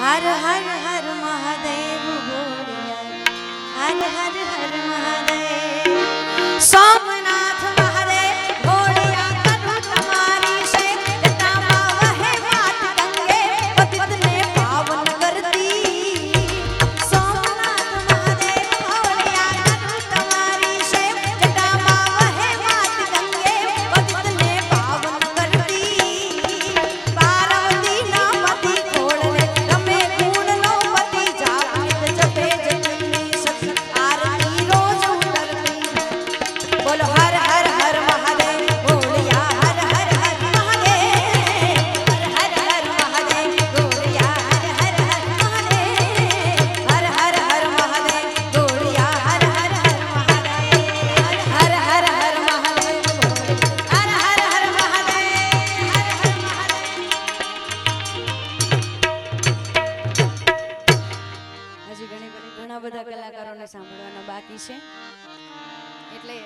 હર હર હર મહાદેવ હજી ઘણી ઘણા બધા કલાકારોને સાંભળવાના બાકી છે. એટલે